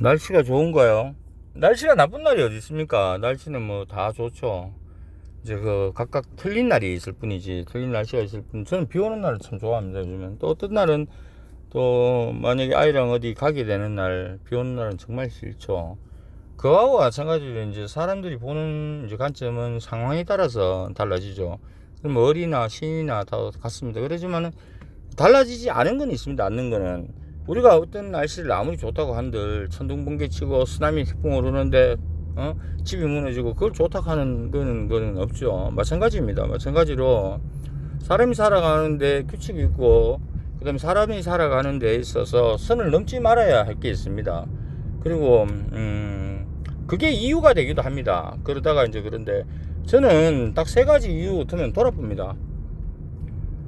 날씨가 좋은가요? 날씨가 나쁜 날이 어디 있습니까? 날씨는 뭐 다 좋죠. 이제 그 각각 틀린 날이 있을 뿐이지 틀린 날씨가 있을 뿐. 저는 비 오는 날을 참 좋아합니다. 요즘엔 또 어떤 날은 또 만약에 아이랑 어디 가게 되는 날, 비 오는 날은 정말 싫죠. 그거하고 마찬가지로 이제 사람들이 보는 이제 관점은 상황에 따라서 달라지죠. 그럼 뭐 어리나 신이나 다 같습니다. 그러지만은 달라지지 않은 건 있습니다. 않는 거는 우리가 어떤 날씨를 아무리 좋다고 한들 천둥 번개 치고 쓰나미 태풍 오르는데 어? 집이 무너지고 그걸 좋다고 하는 거는 거는 없죠. 마찬가지입니다. 마찬가지로 사람이 살아가는데 규칙이 있고 그다음에 사람이 살아가는 데 있어서 선을 넘지 말아야 할 게 있습니다. 그리고 음 그게 이유가 되기도 합니다. 그러다가 이제 그런데 저는 딱 세 가지 이유 같으면 돌아봅니다.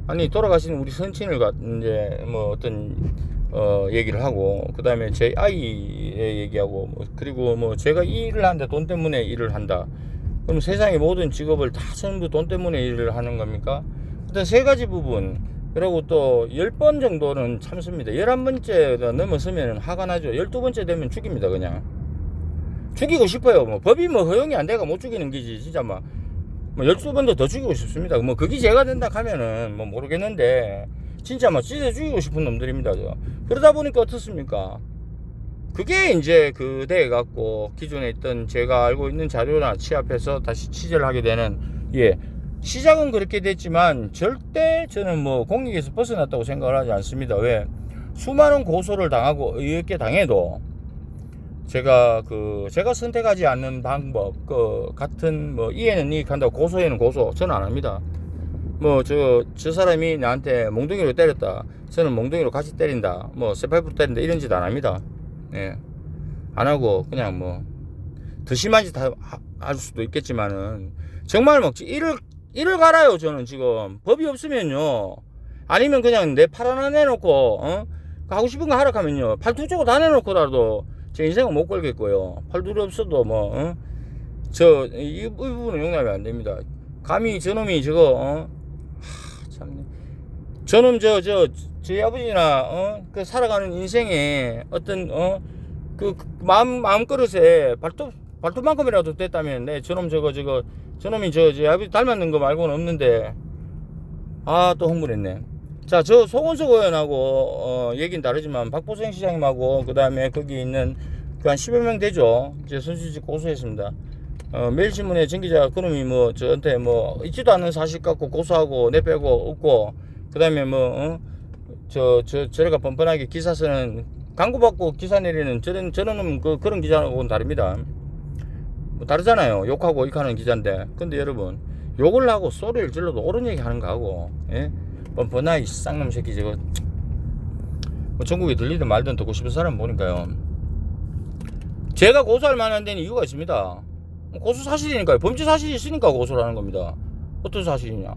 아니 돌아가신 우리 선친을 가 이제 뭐 어떤 어 얘기를 하고 그 다음에 제 아이의 얘기하고 뭐 그리고 뭐 제가 이 일을 하는데 돈 때문에 일을 한다. 그럼 세상의 모든 직업을 다 전부 돈 때문에 일을 하는 겁니까? 일단 세 가지 부분 그리고 또 열 번 정도는 참습니다. 열한 번째가 넘어서면 화가 나죠. 열두 번째 되면 죽입니다 그냥. 죽이고 싶어요. 뭐 법이 뭐 허용이 안 돼가 못 죽이는 기지 진짜 막. 뭐 열두 번도 더 죽이고 싶습니다. 뭐 그게 제가 된다 하면은 뭐 모르겠는데 진짜 막 찢어 죽이고 싶은 놈들입니다. 저. 그러다 보니까 어떻습니까? 그게 이제 그돼 갖고 기존에 있던 제가 알고 있는 자료나 취합해서 다시 취재를 하게 되는 예 시작은 그렇게 됐지만 절대 저는 뭐 공익에서 벗어났다고 생각을 하지 않습니다. 왜 수많은 고소를 당하고 의롭게 당해도 제가 그 제가 선택하지 않는 방법 그 같은 뭐 이에는 이익한다고 고소에는 고소 저는 안 합니다. 뭐 저 저 사람이 나한테 몽둥이로 때렸다. 저는 몽둥이로 같이 때린다. 뭐 쇠파이프로 때린다 이런 짓 안 합니다. 예. 안 하고 그냥 뭐 더 심한 짓 할 수도 있겠지만은 정말 막 일을 일을 갈아요 저는 지금 법이 없으면요 아니면 그냥 내 팔 하나 내놓고 어 하고 싶은 거 하라 하면요 팔 두 쪽을 다 내놓고라도 제 인생은 못 걸겠고요 팔 둘이 없어도 뭐 어? 저이 이 부분은 용납이 안 됩니다 감히 저놈이 저거 어? 하, 참네 저놈 저저 저희 아버지나 어? 그 살아가는 인생에 어떤 어? 그, 그 마음 마음 그릇에 발톱 발톱만큼이라도 됐다면 내 저놈 저거 저거 저놈이 저, 저 아버지 닮았는 거 말고는 없는데. 아 또 흥분했네. 자 저 송원석 의원하고 어, 얘기는 다르지만 박보성 시장님하고 그 다음에 거기 있는 그 한 10여 명 되죠. 이제 선수직 고소했습니다 어, 매일신문에 정기자 그놈이 뭐 저한테 뭐 있지도 않은 사실 갖고 고소하고 내 빼고 없고 그 다음에 뭐 어? 저, 저, 저래가 뻔뻔하게 기사 쓰는 광고받고 기사 내리는 저런 저런 그 그런 기자하고는 다릅니다. 뭐 다르잖아요. 욕하고 욕하는 기자인데. 근데 여러분 욕을 하고 소리를 질러도 옳은 얘기 하는 거하고 예? 뻔뻔하게 쌍놈 새끼 저거 뭐 전국에 들리든 말든 듣고 싶은 사람 보니까요. 제가 고소할 만한 데는 이유가 있습니다. 고소 사실이니까요. 범죄 사실이 있으니까 고소를 하는 겁니다. 어떤 사실이냐?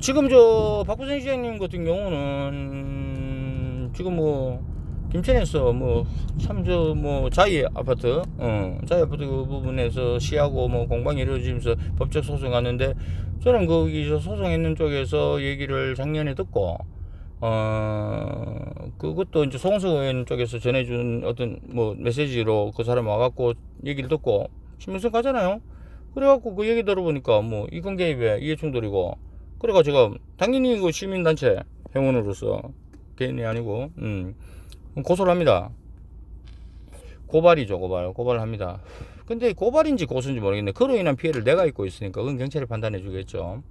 지금 저 박부선 시장님 같은 경우는 지금 뭐 김천에서 뭐 참 저 뭐 자이 아파트 어 자이 아파트 그 부분에서 시하고 뭐 공방이 이루어지면서 법적 소송하는데 저는 거기서 소송했는 쪽에서 얘기를 작년에 듣고 어 그것도 이제 송수 의원 쪽에서 전해준 어떤 뭐 메시지로 그 사람 와갖고 얘기를 듣고 신문선 가잖아요 그래갖고 그 얘기 들어보니까 뭐 이권 개입에 이해충돌이고 그래가 제가 당연히 그 시민단체 회원으로서 개인이 아니고 음, 고소를 합니다. 고발이죠 고발 고발을 합니다. 근데 고발인지 고소인지 모르겠네. 그로 인한 피해를 내가 입고 있으니까 그건 경찰이 판단해 주겠죠.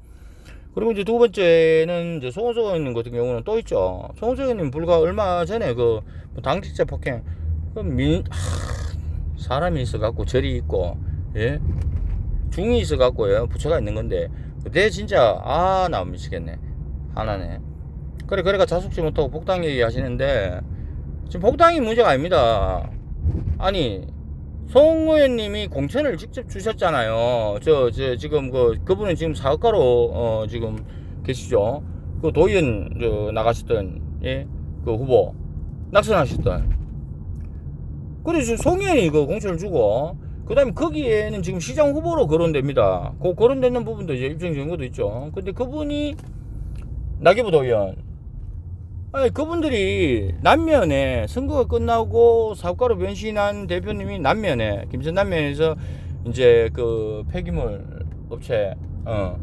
그리고 이제 두 번째는 이제 의원님 같은 경우는 또 있죠. 의원님 불과 얼마 전에 그 당직자 폭행 그 민, 하, 사람이 있어 갖고 절이 있고 예? 중이 있어 갖고요 부처가 있는 건데 내 진짜 아 나 미치겠네. 하나네. 그래 그래가 자숙지 못하고 복당 얘기 하시는데 지금 복당이 문제가 아닙니다. 아니 송 의원님이 공천을 직접 주셨잖아요. 저 저 지금 그 그분은 지금 사업가로 어 지금 계시죠. 그 도의원 저 나가셨던 예그 후보 낙선하셨던 그래서 송 의원이 그 공천을 주고 그 다음에 거기에는 지금 시장 후보로 거론됩니다. 그 거론되는 부분도 이제 입증 증거도 있죠. 근데 그분이 나경부 도의원, 아니, 그분들이 남면에 선거가 끝나고 사업가로 변신한 대표님이 남면에 김천 남면에서 이제 그 폐기물 업체 어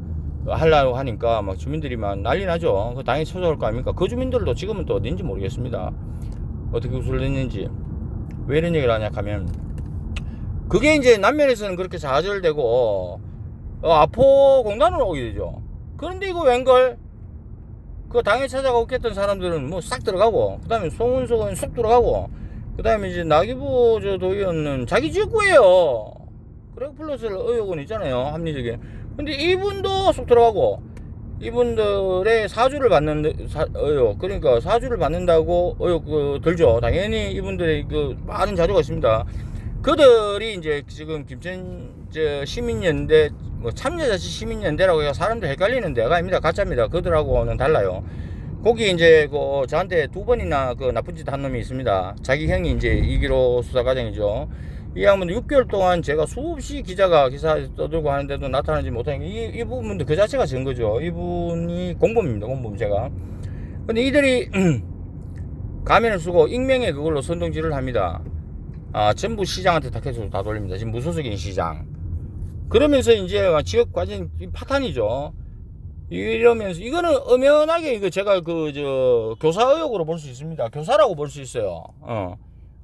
하려고 하니까 막 주민들이 막 난리 나죠. 그 당연히 찾아올 거 아닙니까? 그 주민들도 지금은 또 어딘지 모르겠습니다. 어떻게 구슬됐는지 왜 이런 얘기를 하냐 하면 그게 이제 남면에서는 그렇게 좌절되고 어, 아포 공단으로 오게 되죠. 그런데 이거 웬걸? 그 당에 찾아가고 했던 사람들은 뭐 싹 들어가고, 그 다음에 송은석은 쑥 들어가고, 그 다음에 이제 나기부 저 도의원은 자기 지역구예요. 그래 플러스 의혹은 있잖아요. 합리적인. 근데 이분도 쑥 들어가고, 이분들의 사주를 받는 사, 의혹, 그러니까 사주를 받는다고 의혹 그, 들죠. 당연히 이분들의 그 많은 자료가 있습니다. 그들이 이제 지금 김천 저 시민연대 뭐 참여자치 시민연대라고 해서 사람들 헷갈리는 데가 아닙니다. 가짜입니다. 그들하고는 달라요. 거기 이제 그 저한테 두 번이나 그 나쁜 짓 한 놈이 있습니다. 자기 형이 이제 2기로 수사 과정이죠. 이 양반은 6개월 동안 제가 수없이 기자가 기사 떠들고 하는데도 나타나지 게 이, 이 부분도 그 자체가 전 거죠. 이분이 공범입니다. 공범 제가. 근데 이들이 가면을 쓰고 익명의 그걸로 선동질을 합니다. 아, 전부 시장한테 다 계속 다 돌립니다. 지금 무소속인 시장. 그러면서 이제 지역 과정 파탄이죠. 이러면서 이거는 엄연하게 이거 제가 그 저 교사 의혹으로 볼 수 있습니다. 교사라고 볼 수 있어요. 어.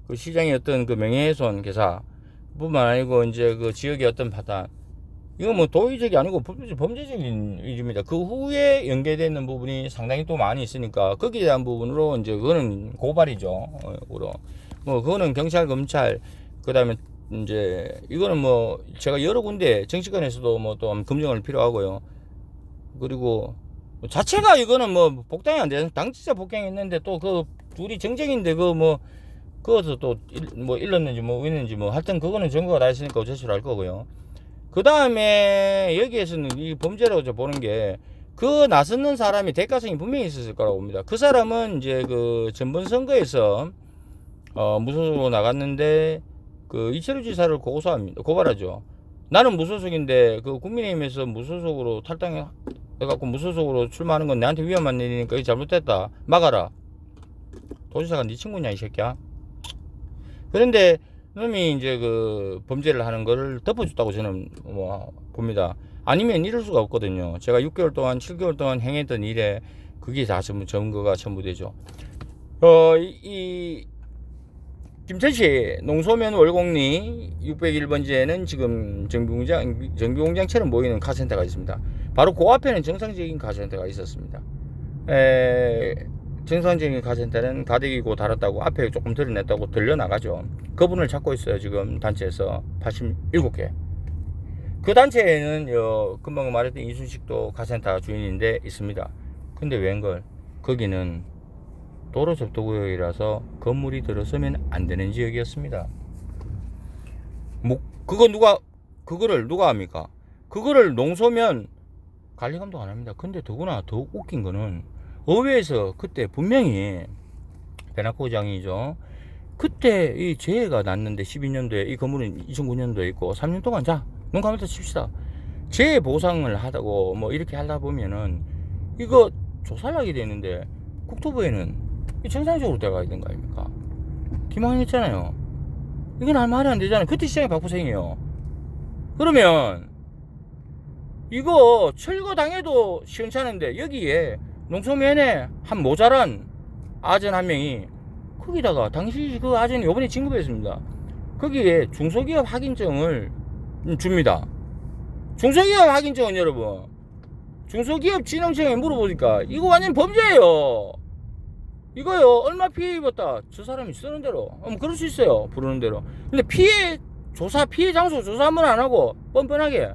그 시장의 어떤 그 명예훼손 교사 뿐만 아니고 이제 그 지역의 어떤 파탄. 이거 뭐 도의적이 아니고 범죄- 범죄적인 일입니다. 그 후에 연계되는 부분이 상당히 또 많이 있으니까 거기에 대한 부분으로 이제 그거는 고발이죠. 어. 뭐 그거는 경찰 검찰 그다음에 이제 이거는 뭐 제가 여러 군데 정치권에서도 뭐 또 검증을 필요하고요. 그리고 자체가 이거는 뭐 복당이 안 되는 당지자 복당했는데 또 그 둘이 정쟁인데 그뭐 그것도 또뭐 일렀는지 뭐 있는지 뭐 하여튼 그거는 증거가 다 있으니까 어쩔 줄알 거고요. 그 다음에 여기에서는 이 범죄라고 저 보는 게 그 나서는 사람이 대가성이 분명히 있었을 거라고 봅니다. 그 사람은 이제 그 전번 선거에서 어, 무소속으로 나갔는데 그 이철우 지사를 고소합니다. 고발하죠. 나는 무소속인데 그 국민의힘에서 무소속으로 탈당해 갖고 무소속으로 출마하는 건 내한테 위험한 일이니까 이거 잘못됐다. 막아라. 도지사가 네 친구냐 이 새끼야. 그런데 놈이 이제 그 범죄를 하는 거를 덮어줬다고 저는 뭐 봅니다. 아니면 이럴 수가 없거든요. 제가 6개월 동안, 7개월 동안 행했던 일에 그게 다 전부 증거가 전부 되죠. 어, 이, 이 김천시 농소면 월곡리 601번지에는 지금 정비공장, 정비공장처럼 보이는 카센터가 있습니다. 바로 그 앞에는 정상적인 카센터가 있었습니다. 에, 정상적인 카센터는 가덕이고 달았다고 앞에 조금 드러냈다고 들려나가죠. 그분을 찾고 있어요. 지금 단체에서 87개. 그 단체에는 요 금방 말했던 이순식도 카센터 주인인데 있습니다. 근데 웬걸 거기는 도로 접도구역이라서 건물이 들어서면 안 되는 지역이었습니다. 뭐 그거 누가 그거를 누가 합니까? 그거를 농소면 관리 감독 안 합니다. 근데 더구나 더 웃긴 거는 의회에서 그때 분명히 배나코 장이죠. 그때 이 재해가 났는데 12년도에 이 건물은 2009년도에 있고 3년 동안 자 눈 감았다 칩시다. 재해 보상을 하다고 뭐 이렇게 하다 보면은 이거 조사를 하게 되는데 국토부에는 이 정상적으로 들어가야 되는 거 아닙니까? 기망했잖아요. 이건 할 말이 안 되잖아요. 그때 시장이 박부생이에요. 그러면 이거 철거 당해도 시원찮은데 여기에 농소면에 한 모자란 아전 한 명이 거기다가 당시 그 아전이 요번에 진급했습니다. 거기에 중소기업 확인증을 줍니다. 중소기업 확인증은 여러분 중소기업 진흥청에 물어보니까 이거 완전 범죄예요. 이거요 얼마 피해 입었다 저 사람이 쓰는 대로 음, 그럴 수 있어요 부르는 대로 근데 피해 조사 피해 장소 조사 한번 안 하고 뻔뻔하게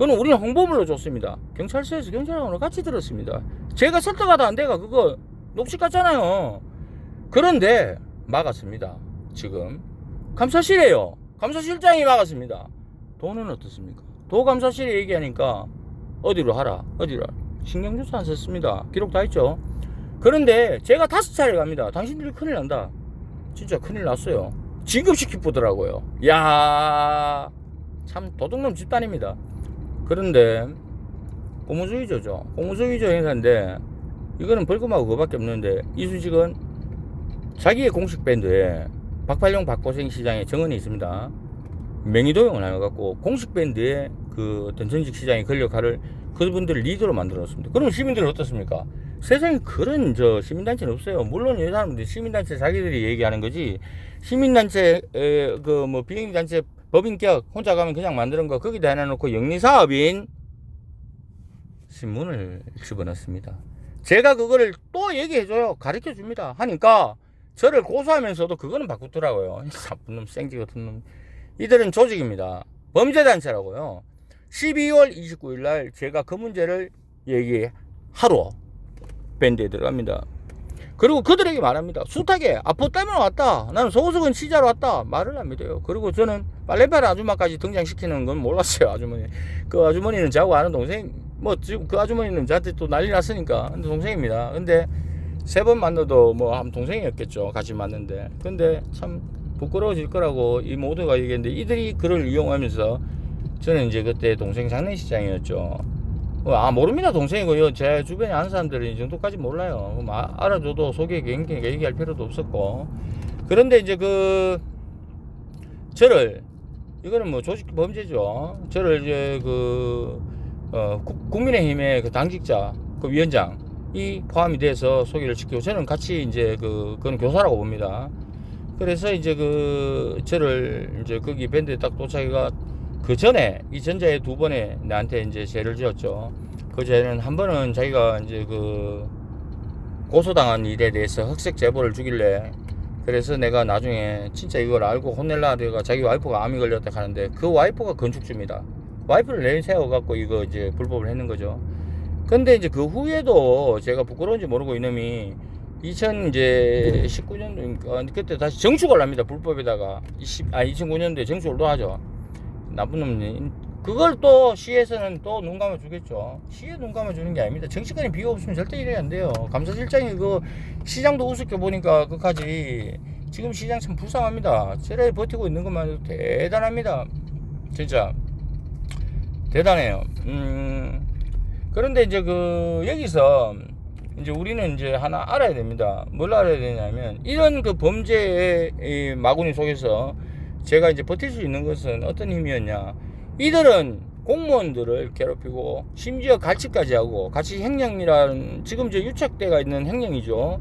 그거는 우리는 홍보물로 줬습니다. 경찰서에서 경찰하고 같이 들었습니다. 제가 설득하다 안 돼가 그거 녹취 같잖아요. 그런데 막았습니다. 지금. 감사실이에요. 감사실장이 막았습니다. 돈은 어떻습니까? 도감사실이 얘기하니까 어디로 하라 어디로 하라. 신경조사 안 썼습니다. 기록 다 있죠. 그런데 제가 다섯 차례 갑니다. 당신들이 큰일 난다. 진짜 큰일 났어요. 진급시키 보더라고요. 야, 참 도둑놈 집단입니다. 그런데 공무주의조죠. 공무주의조 행사인데 이거는 벌금하고 그거밖에 없는데 이수식은 자기의 공식 밴드에 박팔룡 박고생 시장에 정원이 있습니다. 명의 도용을 해갖고 공식 밴드에 그 전직 시장의 권력화를 그분들을 리더로 만들었습니다. 그럼 시민들은 어떻습니까? 세상에 그런 저 시민단체는 없어요. 물론 이 사람들 시민단체 자기들이 얘기하는 거지 시민단체 그 뭐 비행단체 법인격 혼자 가면 그냥 만드는 거 거기다 해놔놓고 영리사업인 신문을 집어넣습니다. 제가 그거를 또 얘기해줘요. 가르쳐 줍니다. 하니까 저를 고소하면서도 그거는 바꾸더라고요. 이 나쁜 놈, 생쥐 같은 놈. 이들은 조직입니다. 범죄단체라고요. 12월 29일 날 제가 그 문제를 얘기하러 밴드에 들어갑니다. 그리고 그들에게 말합니다. 숱하게 아포 때문에 왔다. 나는 소속은 시자로 왔다. 말을 안 믿어요. 그리고 저는 빨래팔 아줌마까지 등장시키는 건 몰랐어요. 아주머니. 그 아주머니는 저하고 아는 동생. 뭐 지금 그 아주머니는 저한테 또 난리 났으니까 근데 동생입니다. 근데 세 번 만나도 뭐 한 동생이었겠죠. 같이 만는데. 근데 참 부끄러워질 거라고 이 모두가 얘기했는데 이들이 그를 이용하면서 저는 이제 그때 동생 장례식장이었죠. 어, 아 모릅니다 동생이고요 제 주변에 아는 사람들은 이 정도까지 몰라요. 아, 알아줘도 속에 굉장히 얘기할 필요도 없었고. 그런데 이제 그 저를 이거는 뭐 조직 범죄죠. 저를 이제 그 어, 국- 국민의힘의 그 당직자 그 위원장이 포함이 돼서 소개를 시키고 저는 같이 이제 그 그건 교사라고 봅니다. 그래서 이제 그 저를 이제 거기 밴드에 딱 도착해가 그 전에 이 전자에 두 번에 나한테 이제 죄를 지었죠. 그 죄는 한 번은 자기가 이제 그 고소당한 일에 대해서 흑색 제보를 주길래 그래서 내가 나중에 진짜 이걸 알고 혼낼라 내가 자기 와이프가 암이 걸렸다 하는데 그 와이프가 건축주입니다. 와이프를 내세워 갖고 이거 이제 불법을 했는 거죠. 근데 이제 그 후에도 제가 부끄러운지 모르고 이놈이 2000 이제 19년도 그때 다시 정축을 합니다. 불법에다가 20, 아 2009년도에 정축을 또 하죠. 나쁜 놈이 그걸 또 시에서는 또 눈 감아 주겠죠. 시에 눈 감아 주는 게 아닙니다. 정치권이 비가 없으면 절대 이래 안 돼요. 감사실장이 그 시장도 우습게 보니까 그까지 지금 시장 참 불쌍합니다. 저래 버티고 있는 것만 해도 대단합니다. 진짜 대단해요. 음 그런데 이제 그 여기서 이제 우리는 이제 하나 알아야 됩니다. 뭘 알아야 되냐면 이런 그 범죄의 이 마구니 속에서 제가 이제 버틸 수 있는 것은 어떤 힘이었냐. 이들은 공무원들을 괴롭히고 심지어 갈치까지 하고 같이 행령이라는 지금 저 유착대가 있는 행령이죠.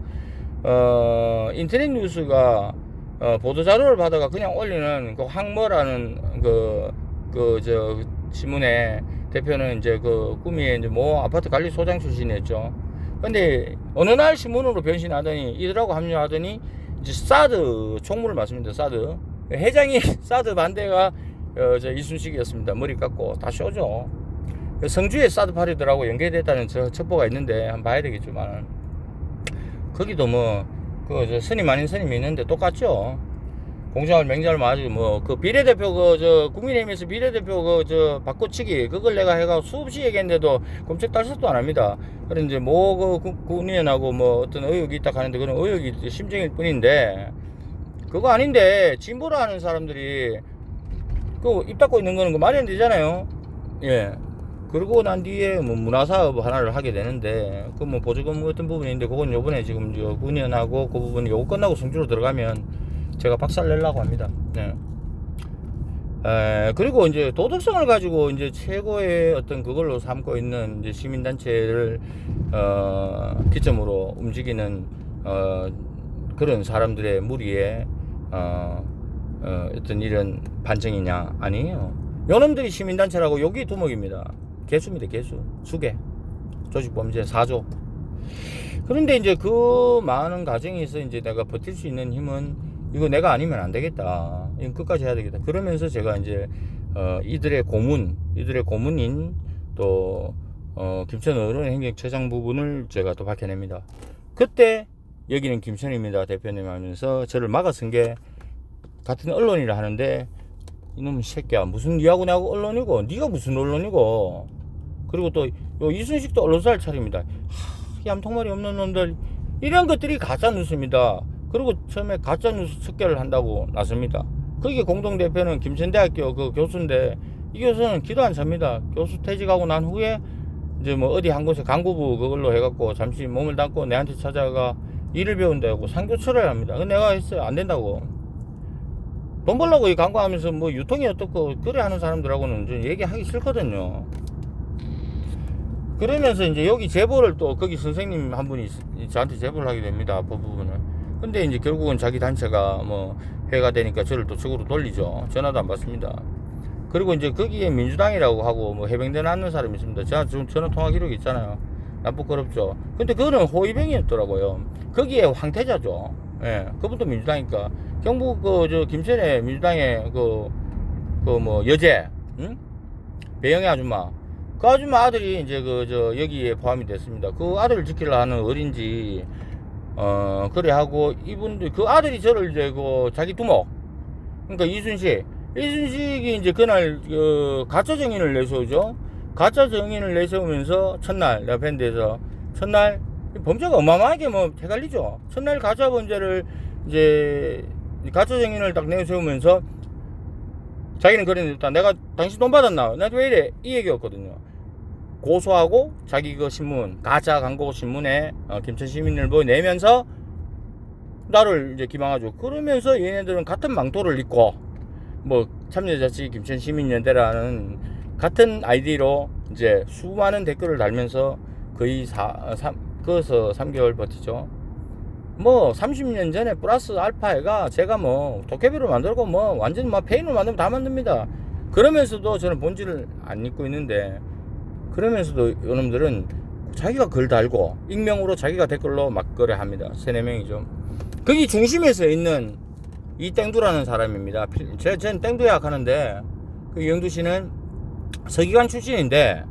어, 인터넷 뉴스가 어, 보도 자료를 받아가 그냥 올리는 그 황모라는 그 그 저 신문의 대표는 이제 그 꿈이 이제 뭐 아파트 관리 소장 출신이었죠. 근데 어느 날 신문으로 변신하더니 이들하고 합류하더니 이제 사드 총무를 맞습니다. 사드 회장이 사드 반대가 어, 저 이순식이었습니다. 머리 깎고 다 쇼죠. 성주에 사드 파리들하고 연계됐다는 저 첩보가 있는데 한번 봐야 되겠지만 거기도 뭐그 스님 아닌 스님이 있는데 똑같죠. 공장을 맹자를 맞고 뭐그 비례대표 그 저 국민의힘에서 비례대표 그 저 바꿔치기 그걸 내가 해가 수없이 얘기했는데도 검색 딸석도 안 합니다. 그런 이제 뭐그 군의원하고 뭐 어떤 의혹이 있다 하는데 그런 의혹이 심정일 뿐인데 그거 아닌데 진보를 하는 사람들이 그 입 닫고 있는 거는 그 말이 안 되잖아요. 예. 그러고 난 뒤에 뭐 문화사업 하나를 하게 되는데 그 뭐 보조금 같은 부분인데 그건 요번에 지금 저 군의원하고 그 부분이 요거 끝나고 성주로 들어가면 제가 박살 내려고 합니다. 네. 에, 그리고 이제 도덕성을 가지고 이제 최고의 어떤 그걸로 삼고 있는 이제 시민단체를 어, 기점으로 움직이는 어, 그런 사람들의 무리에 어, 어, 어떤 이런 반증이냐 아니에요. 요놈들이 시민단체라고 여기 두목입니다. 개수입니다. 개수. 수개. 조직범죄 4조. 그런데 이제 그 많은 과정에서 이제 내가 버틸 수 있는 힘은 이거 내가 아니면 안 되겠다. 이건 끝까지 해야 되겠다. 그러면서 제가 이제 어, 이들의 고문, 이들의 고문인 또 어, 김천 어른 행정처장 부분을 제가 또 밝혀냅니다. 그때 여기는 김천입니다 대표님 하면서 저를 막아선 게 같은 언론이라 하는데 이놈 새끼야 무슨 니하고 나하고 언론이고 니가 무슨 언론이고 그리고 또 요 이순식도 언론사를 차립니다. 하, 얌통말이 없는 놈들 이런 것들이 가짜 뉴스입니다. 그리고 처음에 가짜 뉴스 척결을 한다고 나섭니다. 거기 공동 대표는 김천대학교 그 교수인데 이 교수는 기도 안 찹니다. 교수 퇴직하고 난 후에 이제 뭐 어디 한 곳에 강구부 그걸로 해갖고 잠시 몸을 담고 내한테 찾아가 일을 배운다고 상교처를 합니다. 그 내가 했어요. 안 된다고. 돈 벌려고 이 광고하면서 뭐 유통이 어떻고 그래 하는 사람들하고는 좀 얘기하기 싫거든요. 그러면서 이제 여기 제보를 또 거기 선생님 한 분이 있- 저한테 제보를 하게 됩니다. 그 부분을. 근데 이제 결국은 자기 단체가 뭐 해가 되니까 저를 또 측으로 돌리죠. 전화도 안 받습니다. 그리고 이제 거기에 민주당이라고 하고 뭐 해병대 낳는 사람이 있습니다. 제가 지금 전화 통화 기록이 있잖아요. 나쁘거럽죠. 근데 그거는 호위병이었더라고요. 거기에 황태자죠. 예, 그분도 민주당이니까 경북 그 저 김천의 민주당의 그 그 뭐 여제, 응? 배영애 아줌마. 그 아줌마 아들이 이제 그 저 여기에 포함이 됐습니다. 그 아들을 지키려 하는 어린지 어 그래 하고 이분들 그 아들이 저를 이제 그 자기 두목 그러니까 이순식 이순식이 이제 그날 그 가짜 정인을 내세우죠. 가짜 정인을 내세우면서 첫날 내가 밴드에서 첫날 범죄가 어마어마하게 뭐 헷갈리죠. 첫날 가짜 범죄를 이제 가짜 정인을 딱 내세우면서 자기는 그랬다. 내가 당신 돈 받았나? 나도 왜 이래? 이 얘기였거든요. 고소하고 자기 그 신문 가짜 광고 신문에 어, 김천 시민일보 내면서 나를 이제 기망하죠. 그러면서 얘네들은 같은 망토를 입고 뭐 참여자치 김천 시민연대라는 같은 아이디로 이제 수많은 댓글을 달면서 거의 사, 삼, 그어서 3개월 버티죠. 뭐 30년 전에 플러스 알파가 제가 뭐 도깨비로 만들고 뭐 완전 뭐 페인으로 만들면 다 만듭니다. 그러면서도 저는 본질을 안 잊고 있는데 그러면서도 이놈들은 자기가 글 달고 익명으로 자기가 댓글로 막 거래합니다. 세네 명이죠. 거기 중심에서 있는 이 땡두라는 사람입니다. 필- 제, 전 땡두 약 하는데 그 영두 씨는 서기관 출신인데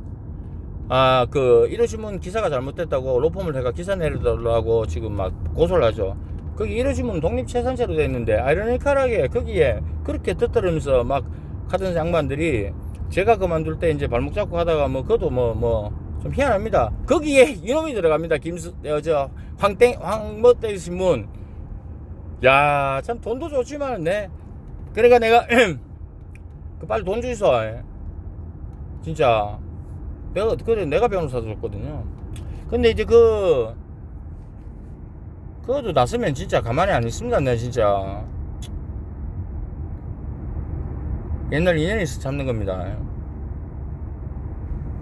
아 그 이러시면 기사가 잘못됐다고 로펌을 해가 기사 내려달라고 지금 막 고소를 하죠. 거기 이러시면 독립채산체로 돼 있는데 아이러니컬하게 거기에 그렇게 뜨뜨르면서 막 하던 양반들이 제가 그만둘 때 이제 발목 잡고 하다가 뭐 그것도 뭐 뭐 좀 희한합니다. 거기에 이놈이 들어갑니다. 김수 어, 저 황땡 황머땡 신문. 야 참 돈도 좋지만 네. 그러니까 내가 그 빨리 돈 주이소. 진짜 내가 그래 내가 변호사 줬거든요. 근데 이제 그 그것도 났으면 진짜 가만히 안 있습니다. 내 진짜 옛날 인연에서 잡는 겁니다.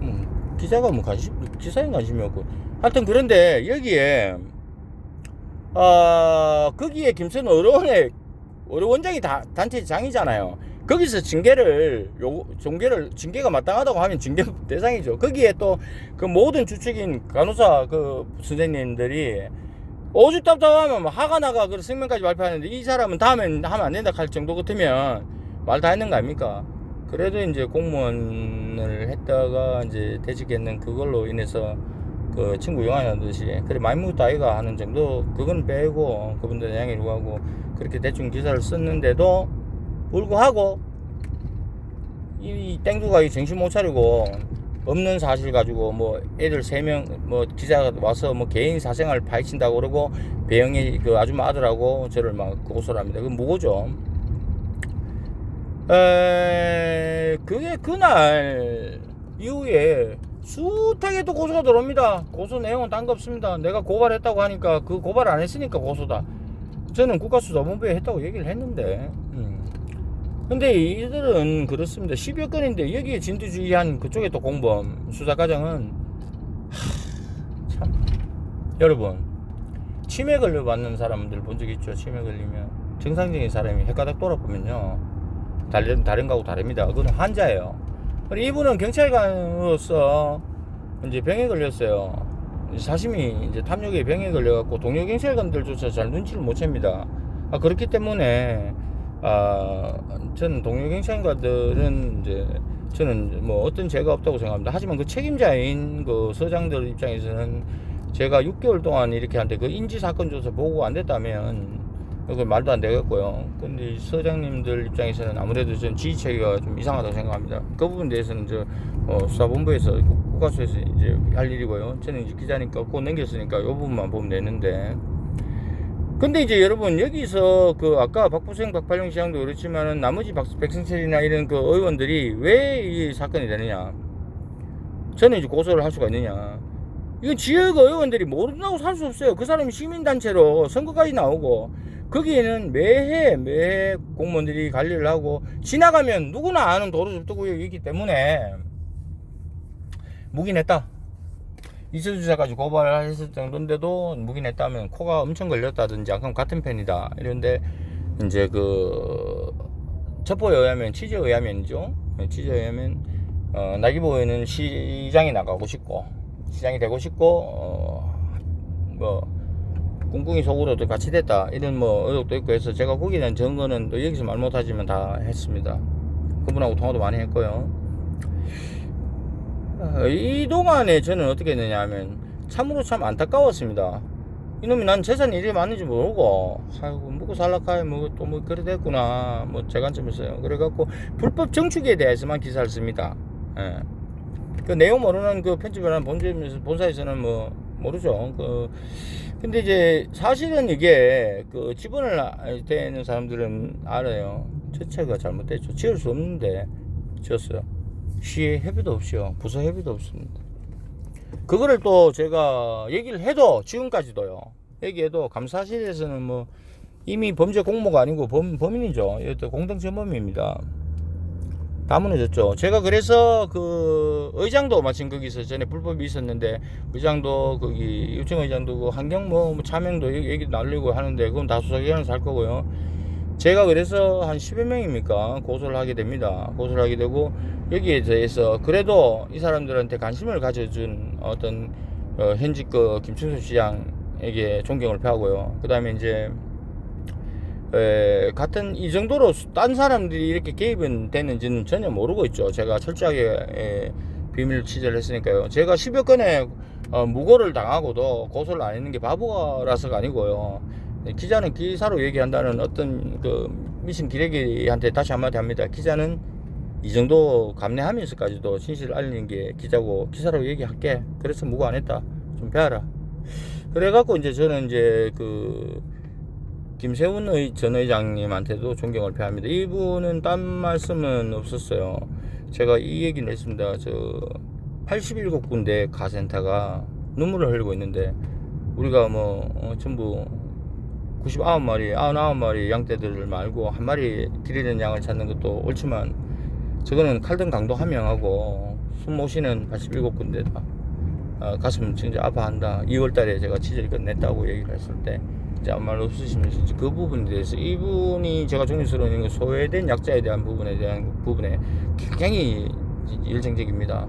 음, 기자가 뭐 관심 기사에 관심이 없고 하여튼 그런데 여기에 어 거기에 김천 어려원의 어려 원장이 다 단체 장이잖아요. 거기서 징계를 요 징계를 징계가 마땅하다고 하면 징계 대상이죠. 거기에 또 그 모든 주축인 간호사 그 선생님들이 오죽 답답하면 뭐 화가 나가 그 성명까지 발표하는데 이 사람은 다음엔 하면 안 된다 할 정도 같으면 말 다 했는 거 아닙니까? 그래도 이제 공무원을 했다가 이제 퇴직했는 그걸로 인해서 그 친구 용안하듯이 그래 많이 묻다 아이가 하는 정도 그건 빼고 그분들 양해를 하고 그렇게 대충 기사를 썼는데도 불구하고 이 땡두가 이 정신 못 차리고 없는 사실 가지고 뭐 애들 세 명 뭐 기자가 와서 뭐 개인 사생활 파헤친다고 그러고 배영이 그 아줌마 아들하고 저를 막 고소를 합니다. 그건 뭐죠? 에 그게 그날 이후에 또 고소가 들어옵니다. 고소 내용은 딴 거 없습니다. 내가 고발했다고 하니까 그 고발 안 했으니까 고소다. 저는 국가수사본부에 했다고 얘기를 했는데. 음. 근데 이들은 그렇습니다. 10여 건인데 여기에 진두주의한 그쪽에 또 공범 수사 과정은 하, 참 여러분 치매 걸려 받는 사람들 본 적 있죠? 치매 걸리면 정상적인 사람이 헷가닥 돌아보면요 다른 다른 거하고 다릅니다. 그건 환자예요. 이분은 경찰관으로서 이제 병에 걸렸어요. 사심이 이제 탐욕에 병에 걸려갖고 동료 경찰관들조차 잘 눈치를 못 챕니다. 아, 그렇기 때문에 아, 저는 동료 경찰관들은 이제 저는 뭐 어떤 죄가 없다고 생각합니다. 하지만 그 책임자인 그 서장들 입장에서는 제가 6개월 동안 이렇게 한데 그 인지 사건 조사 보고 안 됐다면 그 말도 안 되겠고요. 근데 이 서장님들 입장에서는 아무래도 전 지휘 체계가 좀 이상하다고 생각합니다. 그 부분에 대해서는 저 어, 수사본부에서 국가수에서 이제 할 일이고요. 저는 이제 기자니까 꼭 넘겼으니까 이 부분만 보면 되는데. 근데 이제 여러분 여기서 그 아까 박부생 박팔용 시장도 그렇지만은 나머지 박, 백승철이나 이런 그 의원들이 왜 이 사건이 되느냐 저는 이제 고소를 할 수가 있느냐. 이건 지역 의원들이 모른다고 살 수 없어요. 그 사람이 시민단체로 선거까지 나오고 거기에는 매해 매해 공무원들이 관리를 하고 지나가면 누구나 아는 도로 접두구역이기 때문에 묵인했다. 이철수 주사까지 고발했을 정도인데도 묵인했다면 코가 엄청 걸렸다든지 약간 같은 편이다. 이런데 이제 그 첩보에 의하면 취재에 의하면이죠. 취재에 의하면 어, 나기보 의원은 시장에 나가고 싶고 시장이 되고 싶고 어 뭐 꿍꿍이 속으로도 같이 됐다 이런 뭐 의혹도 있고 해서 제가 거기에 대한 증거는 또 여기서 말 못하지만 다 했습니다. 그분하고 통화도 많이 했고요. 어, 이 동안에 저는 어떻게 했느냐 하면 참으로 참 안타까웠습니다. 이놈이 난 재산이 이리 많은지 모르고 아이고 먹고 살락하에 뭐 또 뭐 그래 됐구나 뭐 제 관점에서요. 그래갖고 불법 정축에 대해서만 기사를 씁니다. 예. 그 내용 모르는 그 편집을 한 본사에서는 뭐 모르죠. 그 근데 이제 사실은 이게 그 지분을 알 때는 사람들은 알아요. 저체가 잘못됐죠. 지을 수 없는데 지었어요. 시에 협의도 없이요. 부서 협의도 없습니다. 그거를 또 제가 얘기를 해도 지금까지도요. 얘기해도 감사실에서는 뭐 이미 범죄 공모가 아니고 범, 범인이죠. 이것도 공동전범입니다. 다 무너졌죠. 제가 그래서 그 의장도 마침 거기서 전에 불법이 있었는데 의장도 거기 유청 의장도 그 환경 뭐, 뭐 차명도 얘기, 얘기 날리고 하는데 그건 다 수사기관에서 할 거고요. 제가 그래서 한 10여 명입니까 고소를 하게 됩니다. 고소를 하게 되고 여기에 대해서 그래도 이 사람들한테 관심을 가져준 어떤 어, 현직 그 김춘수 시장에게 존경을 표하고요. 그 다음에 이제 에, 같은 이 정도로 딴 사람들이 이렇게 개입은 됐는지는 전혀 모르고 있죠. 제가 철저하게 에, 비밀 취재를 했으니까요. 제가 10여 건의 어, 무고를 당하고도 고소를 안 했는 게 바보라서가 아니고요. 기자는 기사로 얘기한다는 어떤 그 미신 기레기한테 다시 한마디 합니다. 기자는 이 정도 감내하면서까지도 진실을 알리는 게 기자고 기사로 얘기할게. 그래서 무고 안 했다. 좀 배워라. 그래갖고 이제 저는 이제 그 김세훈 의, 전 의장님한테도 존경을 표합니다. 이분은 딴 말씀은 없었어요. 제가 이 얘기를 했습니다. 저 87군데 가센터가 눈물을 흘리고 있는데 우리가 뭐 어, 전부 99마리, 99마리 양떼들을 말고 한 마리 기르는 양을 찾는 것도 옳지만 저거는 칼등 강도 한 명하고 숨 모시는 87군데다 어, 가슴 진짜 아파한다. 2월 달에 제가 취재를 끝냈다고 얘기를 했을 때 이제 아무 말 없으시면서 이제 그 부분에 대해서 이분이 제가 존경스러운 건 소외된 약자에 대한 부분에 대한 부분에 굉장히 일정적입니다.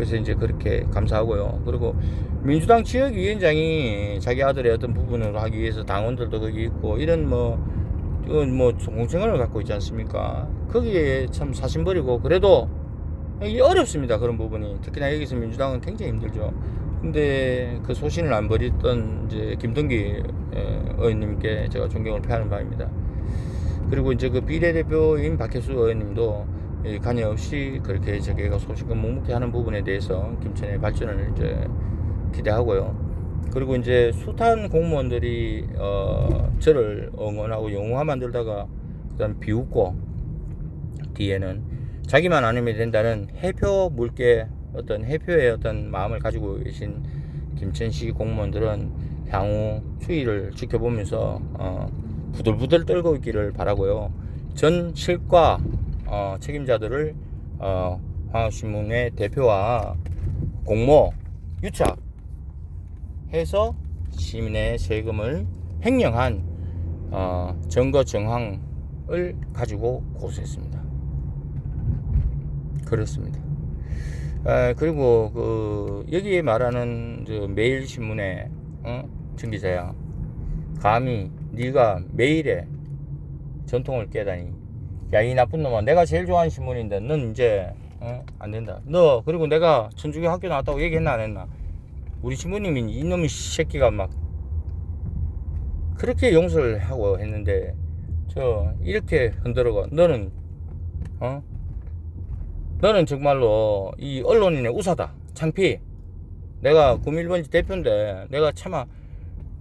그래서 이제 그렇게 감사하고요. 그리고 민주당 지역위원장이 자기 아들의 어떤 부분을 하기 위해서 당원들도 거기 있고 이런 뭐 이건 뭐 공천을 갖고 있지 않습니까? 거기에 참 사심 버리고 그래도 이게 어렵습니다 그런 부분이 특히나 여기서 민주당은 굉장히 힘들죠. 근데 그 소신을 안 버렸던 이제 김동기 에, 의원님께 제가 존경을 표하는 바입니다. 그리고 이제 그 비례대표인 박혜수 의원님도 이 관여 없이 그렇게 자기가 소신껏 묵묵히 하는 부분에 대해서 김천의 발전을 이제 기대하고요. 그리고 이제 숱한 공무원들이 어 저를 응원하고 영웅화 만들다가 그다음 비웃고 뒤에는 자기만 아니면 된다는 해표 물개 어떤 해표의 어떤 마음을 가지고 계신 김천시 공무원들은 향후 추이를 지켜보면서 어 부들부들 떨고 있기를 바라고요. 전 실과 어, 책임자들을 어, 화학신문의 대표와 공모 유착 해서 시민의 세금을 횡령한 어, 증거 정황을 가지고 고소했습니다. 그렇습니다. 아, 그리고 그 여기에 말하는 저 매일 신문의 어? 정 기자야 감히 네가 매일에 전통을 깨다니 야 이 나쁜 놈아. 내가 제일 좋아하는 신문인데 넌 이제 어? 안 된다. 너 그리고 내가 천주교 학교 나왔다고 얘기했나 안 했나? 우리 신부님이 이놈의 새끼가 막 그렇게 용서를 하고 했는데 저 이렇게 흔들어가. 너는 어? 너는 정말로 이 언론인의 우사다. 창피. 내가 구밀번지 대표인데 내가 차마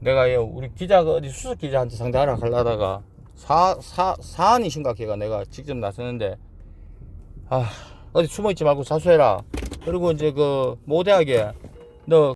내가 요 우리 기자가 어디 수석 기자한테 상대하라 하려다가 사, 사, 사안이 심각해가 내가 직접 나서는데. 아 어디 숨어있지 말고 자수해라. 그리고 이제 그 모대하게 너